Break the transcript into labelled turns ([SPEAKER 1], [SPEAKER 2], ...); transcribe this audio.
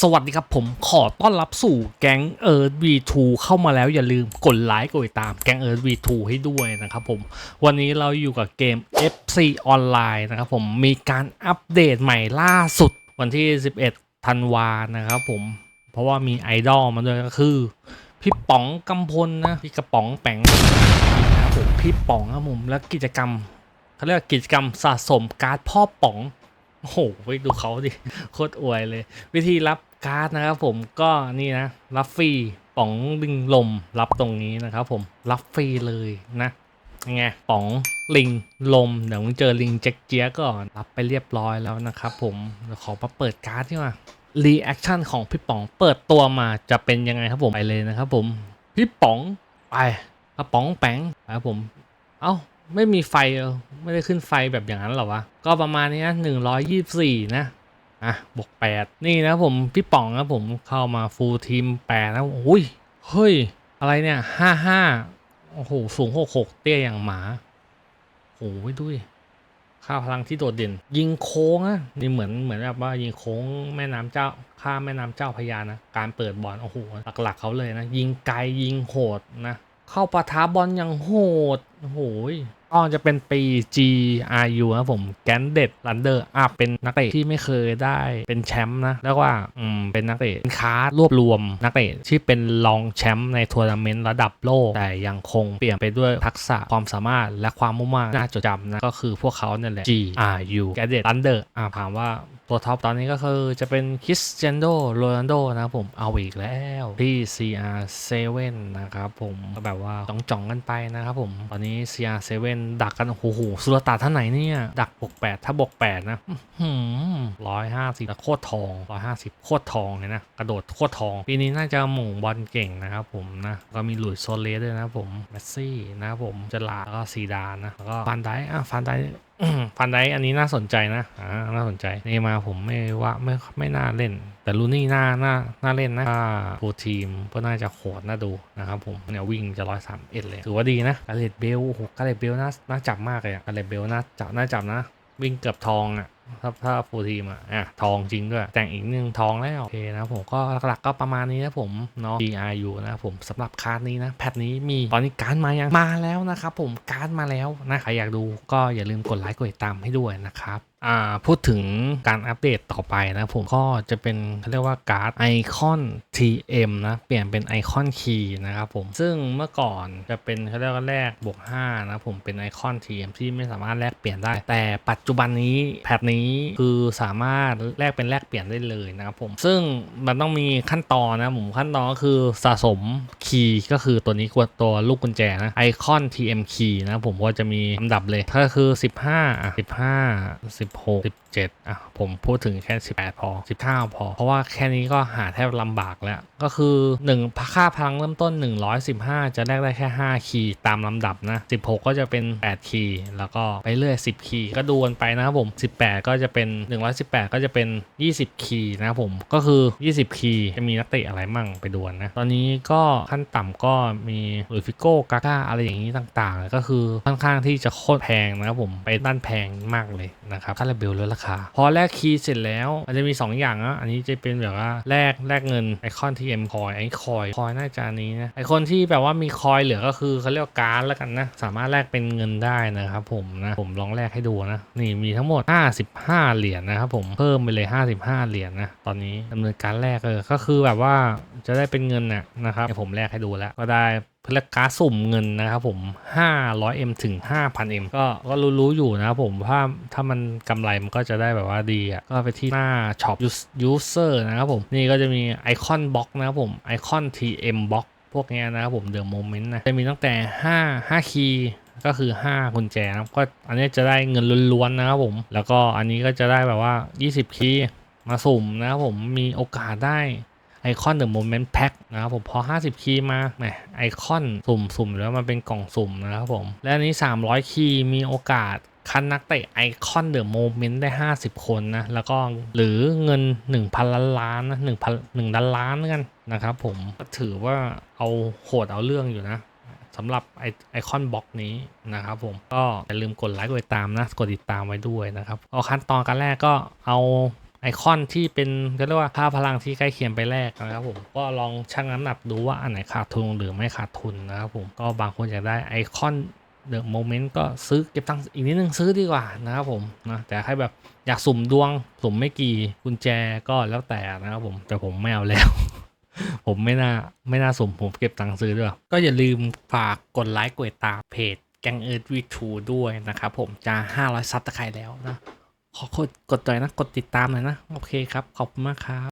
[SPEAKER 1] สวัสดีครับผมขอต้อนรับสู่แก๊งเอิร์ธ V2 เข้ามาแล้วอย่าลืมกดไลค์กดติดตามแก๊งเอิร์ธ V2 ให้ด้วยนะครับผม วันนี้เราอยู่กับเกม FC ออนไลน์นะครับผมมีการอัปเดตใหม่ล่าสุดวันที่ 11 ธันวานะครับผม เพราะว่ามีไอดอลมาด้วยก็คือ พี่ป๋องกำพลนะ พี่กระป๋องแปงนะครับผมพี่ป๋องครับผมแล้วกิจกรรมเขาเรียกกิจกรรมสะสมการ์ดพ่อป๋อง โอ้โหไปดูเขาดิโคตรอวยเลย วิธีรับการ์ดนะครับผมก็นี่นะ รับฟรีป๋องลิงลมรับตรงนี้นะครับผมรับฟรีเลยนะยังไงป๋องลิงลมเดี๋ยวมึงเจอลิงแจ็คเจียก่อนรับไปเรียบร้อยแล้วนะครับผมเดี๋ยวขอมาเปิดการ์ดที่ว่ารีแอคชั่นของพี่ป๋องเปิดตัวมาจะเป็นยังไงครับผมไปเลยนะครับผมพี่ป๋องไปกระป๋องแปงครับผม เอ้า ไม่มีไฟไม่ได้ขึ้นไฟแบบอย่างนั้นหรอวะ ก็ประมาณนี้นะหนึ่งร้อยยี่สี่นะ อะ บวกแปดนี่นะผม พี่ป๋องนะผมเข้ามาฟูลทีมแปดนะโอ้ย เฮ้ย อะไรเนี่ยห้าห้าโอ้โห สูงหกหกเตี้ยอย่างหมาโอ้ยดูดิค่าพลังที่โดดเด่น ยิงโค้งอะนี่เหมือนเหมือนแบบว่ายิงโค้งแม่น้ำเจ้าข้ามแม่น้ำเจ้าพระยานะการเปิดบอลโอ้โหหลักๆเขาเลยนะ ยิงไกลยิงโหดนะ เข้าปะทะบอลอย่างโหดโอ้โหย ก็จะเป็นปี GRU นะผมแกนเด็ดลันเดอร์อะเป็นนักเตะที่ไม่เคยได้เป็นแชมป์นะแล้วว่าอืมเป็นนักเตะเป็นคารวบรวมนักเตะที่เป็นรองแชมป์ในทัวร์นาเมนต์ระดับโลก แต่ยังคงเปลี่ยนไปด้วยทักษะความสามารถและความมุ่งมั่นน่าจดจำนะก็คือพวกเขาเนี่ยแหละ GRU แกนเด็ดลันเดอร์อะถามว่า ตัวท็อปตอนนี้ก็คือจะเป็นคริสเตียโนโรนัลโดนะครับผมเอาอีกแล้วที่ CR7 นะครับผมก็แบบว่าจ้องจ่องๆกันไปนะครับผมตอนนี้ CR7 ดักกันโอ้โหสุรตานท่านไหนเนี่ยดักบวก8ถ้าบวก8นะร้อยห้าสิบโคตรทองร้อยห้าสิบโคตรทองเลยนะกระโดดโคตรทอง ปีนี้น่าจะหม่งบอลเก่งนะครับผมนะก็มีหลุยส์โซเลสด้วยนะครับผมเมสซี่นะครับผมเจลาแล้วก็ซีดานนะแล้วก็ฟันไดอะฟันไดฟันไดอันนี้น่าสนใจนะ อ่า น่าสนใจ เนมาผมไม่ว่าไม่ไม่น่าเล่น แต่ลูนี่น่า น่า น่าเล่นนะถ้าโปรทีมก็น่าจะโหดน่าดูนะครับผม เนี่ยวิ่งจะร้อยสามเอ็ดเลย ถือว่าดีนะกาเลตเบลโอ้โหกาเลตเบลน่า น่าจับมากเลยอะกาเลตเบลน่าจับ น่าจับนะ วิ่งเกือบทองอะถ้าถ้าฟูทีมอะอะ ทองจริงด้วย แต่งอีกนึงทองแล้วโอเคนะผมก็หลักๆก็ประมาณนี้นะผมเนาะ DRU นะผมสำหรับคาร์ดนี้นะ แพทนี้มีตอนนี้การดมายังมาแล้วนะครับผมการดมาแล้วนะใครอยากดูก็อย่าลืมกดไลค์กดติดตามให้ด้วยนะครับ พูดถึงการอัปเดตต่อไปนะผมก็จะเป็นเขาเรียกว่าการ์ดไอคอน TM นะเปลี่ยนเป็นไอคอนคีย์นะครับผมซึ่งเมื่อก่อนจะเป็นเขาเรียกว่าแลกบวก5นะผมเป็นไอคอน TM ที่ไม่สามารถแลกเปลี่ยนได้ แต่ปัจจุบันนี้แพทนี้คือสามารถแลกเป็นแลกเปลี่ยนได้เลยนะครับผมซึ่งมันต้องมีขั้นตอนนะผมขั้นตอนก็คือสะสมคีย์ก็คือตัวนี้กวตัวลูกกุญแจนะไอคอน TM key นะผมก็จะมีลำดับเลยถ้าคือ 15อะ15 16 17 อะ ผมพูดถึงแค่ 18 พอ 19 พอ เพราะว่าแค่นี้ก็หาแทบลำบากแล้ว ก็คือ1ค่าพลังเริ่มต้น 115 จะแลกได้แค่ 5 คีย์ตามลำดับนะ 16 ก็จะเป็น 8 คีย์ แล้วก็ไปเรื่อย 10 คีย์ ก็ดูกันไปนะครับผม 18 ก็จะเป็น 118 ก็จะเป็น 20 คีย์นะครับผม ก็คือ 20 คีย์จะมีนักเตะอะไรมั่งไปดูนนะตอนนี้ก็ขั้นต่ำก็มีหลุยส์ฟิโก้กาก้าอะไรอย่างนี้ต่างๆ ก็คือค่อนข้างที่จะโคตรแพงนะครับผม ไปด้านแพงมากเลยนะครับคาราเบลลดราคาพอแลกคีย์เสร็จแล้วมันจะมี 2 อย่างนะอันนี้จะเป็นแบบว่าแลกแลกเงินไอคอนทีเอ็มคอยไอคอยคอยน่าจะนนี้นะไอคนที่แบบว่ามีคอยเหลือก็คือเขาเรียกว่าการ์ดแล้วกันนะสามารถแลกเป็นเงินได้นะครับผมนะผมลองแลกให้ดูนะนี่มีทั้งหมด 55 เหรียญนะครับผมเพิ่มไปเลย 55 เหรียญนะตอนนี้ดำเนินการแลกเออก็คือแบบว่าจะได้เป็นเงินน่ะนะครับผมแลกให้ดูแล้วก็ได้ เพื่อการสุ่มเงินนะครับผม 500M ถึง 5,000M ก็ก็รู้ๆอยู่นะครับผมถ้าถ้ามันกำไรมันก็จะได้แบบว่าดีอะก็ไปที่หน้า Shop User นะครับผม นี่ก็จะมีไอคอนบล็อกนะครับผมไอคอน TM บล็อกพวกนี้นะครับผมเดอะโมเมนต์นะ จะมีตั้งแต่ 5 5 คีย์ก็คือ 5 กุญแจนะครับก็อันนี้จะได้เงินล้วนๆนะครับผม แล้วก็อันนี้ก็จะได้แบบว่า 20 คีย์มาสุ่มนะครับผมมีโอกาสได้ ไอคอนเดอะโมเมนต์แพ็คนะครับผมพอ 50 คีย์มาแหมไอคอนสุ่มสุ่มแล้วมันเป็นกล่องสุ่มนะครับผม และอันนี้ 300 คีย์มีโอกาสคันนักเตะไอคอนเดอะโมเมนต์ได้ 50 คนนะ แล้วก็หรือเงิน 1,000 ล้านล้านนะ1,000 1ล้านล้านล้วกันนะครับผมก็ถือว่าเอาโหดเอาเรื่องอยู่นะสำหรับไอไอคอนบล็อกนี้นะครับผมก็อย่าลืมกดไลค์กดติดตามนะ กดติดตามไว้ด้วยนะครับก็ขั้นตอนการแรกก็เอา ไอคอนที่เป็นก็เรียกว่าค่าพลังที่ใกล้เคียงไปแลกนะครับผมก็ลองชั่งน้ำหนักดูว่าอันไหนขาดทุนหรือไม่ขาดทุนนะครับผมก็บางคนอยากได้ไอคอนเดอะโมเมนต์ก็ซื้อเก็บตังค์อีกนิดนึงซื้อดีกว่านะครับผมนะแต่ให้แบบอยากสุ่มดวง สุ่มไม่กี่กุญแจก็แล้วแต่นะครับผมแต่ผมไม่เอาแล้ว ผมไม่น่าไม่น่าสุ่มผมเก็บตังค์ซื้อด้วย ก็อย่าลืมฝากกดไลค์กดตามเพจแกงเอิร์ดวีทูด้วยนะครับผมจะ 500ซับตะไคร้แล้วนะ ขอกดกดหน่อยนะ กดติดตามหน่อยนะ โอเคครับ ขอบคุณมากครับ